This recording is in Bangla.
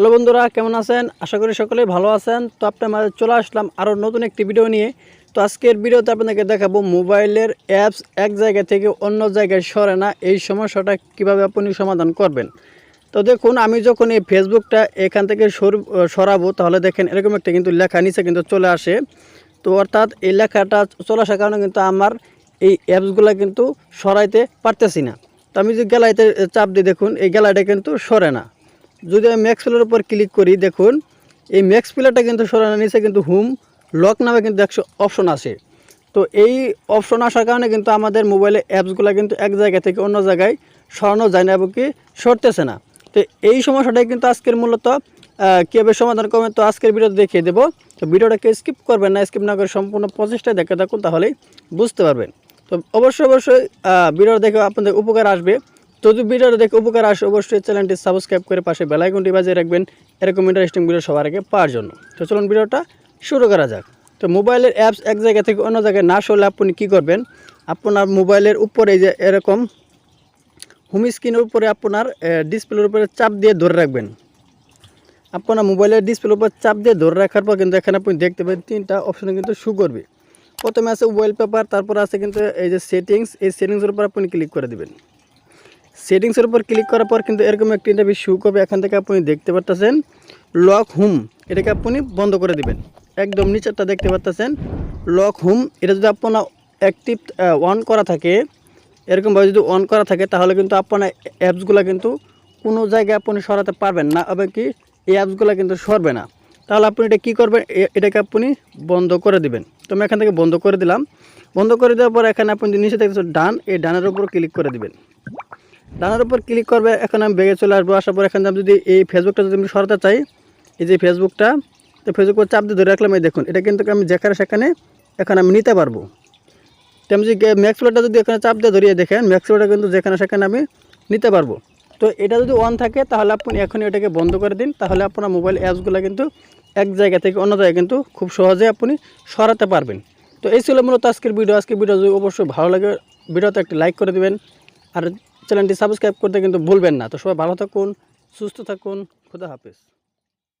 হ্যালো বন্ধুরা, কেমন আছেন? আশা করি সকলেই ভালো আছেন। তো আপনার মাঝে চলে আসলাম আরও নতুন একটি ভিডিও নিয়ে। তো আজকের ভিডিওতে আপনাদেরকে দেখাবো মোবাইলের অ্যাপস এক জায়গা থেকে অন্য জায়গায় সরে না। এই সমস্যাটা কীভাবে আপনি সমাধান করবেন? তো দেখুন, আমি যখন এই ফেসবুকটা এখান থেকে সর- সরাবো, তাহলে দেখেন এরকম একটা কিন্তু লেখা নিচে কিন্তু চলে আসে। তো অর্থাৎ এই লেখাটা চলে আসার কারণে কিন্তু আমার এই অ্যাপসগুলো কিন্তু সরাইতে পারতেছি না। তো আমি যে গ্যালারিতে চাপ দিই, দেখুন, এই গ্যালারিটা কিন্তু সরে না। যদি আমি ম্যাক্স প্লেয়ার উপর ক্লিক করি, দেখুন, এই ম্যাক্স প্লেয়ারটা কিন্তু সরানোর নিচে কিন্তু হোম লক নামে কিন্তু একশো অপশন আসে। তো এই অপশন আসার কারণে কিন্তু আমাদের মোবাইলে অ্যাপসগুলো কিন্তু এক জায়গা থেকে অন্য জায়গায় সরানো যায় না এবং কি সরতেছে না। তো এই সমস্যাটাই কিন্তু আজকের মূলত কীভাবে সমাধান করবেন তো আজকের ভিডিও দেখিয়ে দেবো। তো ভিডিওটাকে স্কিপ করবেন না স্কিপ না করে সম্পূর্ণ প্রচেষ্টা দেখে থাকুন, তাহলেই বুঝতে পারবেন। তো অবশ্যই অবশ্যই ভিডিও দেখে আপনাদের উপকার আসবে। যদি ভিডিওটা দেখে উপকার আসে, অবশ্যই চ্যানেলটি সাবস্ক্রাইব করে পাশে বেলাইকনটি বাজিয়ে রাখবেন। এরকম ইন্টারেস্টিং ভিডিও সবার আগে পাওয়ার জন্য। তো চলুন ভিডিওটা শুরু করা যাক। তো মোবাইলের অ্যাপস এক জায়গা থেকে অন্য জায়গায় না সরলে আপনি কী করবেন? আপনার মোবাইলের উপরে যে এরকম হোম স্ক্রিনের উপরে আপনার ডিসপ্লের উপরে চাপ দিয়ে ধরে রাখবেন। আপনার মোবাইলের ডিসপ্লের উপর চাপ দিয়ে ধরে রাখার পর কিন্তু এখানে আপনি দেখতে পাবেন তিনটা অপশনে কিন্তু শু করবে। প্রথমে আছে ওয়েল পেপার তারপর আছে কিন্তু এই যে সেটিংস এই সেটিংসের উপর আপনি ক্লিক করে দিবেন। সেটিংসের উপর ক্লিক করার পর কিন্তু এরকম একটি ইন্টারভিউ শু করবে। এখান থেকে আপনি দেখতে পারতেছেন লক হোম এটাকে আপনি বন্ধ করে দিবেন। একদম নিচেরটা দেখতে পাচ্ছেন লক হোম এটা যদি আপনার অ্যাক্টিভ অন করা থাকে, এরকমভাবে যদি অন করা থাকে, তাহলে কিন্তু আপনার অ্যাপসগুলো কিন্তু কোনো জায়গায় আপনি সরাতে পারবেন না এবং কি এই অ্যাপসগুলো কিন্তু সরবে না। তাহলে আপনি এটা কী করবেন? এটাকে আপনি বন্ধ করে দিবেন। তো আমি এখান থেকে বন্ধ করে দিলাম। বন্ধ করে দেওয়ার পর এখানে আপনি নিচে দেখতেছেন ডান এই ডানের উপর ক্লিক করে দিবেন। ডানার উপর ক্লিক করবে, এখন আমি বেগে চলে আসব। আসার পর এখানে আমি যদি এই ফেসবুকটা যদি আমি সরাতে চাই, এই যে ফেসবুকটা তো ফেসবুক চাপ দিয়ে ধরে রাখলাম, এই দেখুন, এটা কিন্তু আমি যেখানে সেখানে এখন আমি নিতে পারব। তো আমি যদি ম্যাক্সপ্লোটা যদি এখানে চাপ দিয়ে ধরিয়ে দেখেন ম্যাক্সপ্লোটা কিন্তু যেখানে সেখানে আমি নিতে পারব। তো এটা যদি অন থাকে, তাহলে আপনি এখনই এটাকে বন্ধ করে দিন, তাহলে আপনার মোবাইল অ্যাপসগুলো কিন্তু এক জায়গা থেকে অন্য জায়গায় কিন্তু খুব সহজে আপনি সরাতে পারবেন। তো এই ছিল মূলত আজকের ভিডিও আজকের ভিডিও যদি অবশ্যই ভালো লাগে ভিডিওতে একটি লাইক করে দেবেন। আর চ্যানেলটি সাবস্ক্রাইব করতে কিন্তু ভুলবেন না। তো সবাই ভালো থাকুন সুস্থ থাকুন খুদা হাফিজ।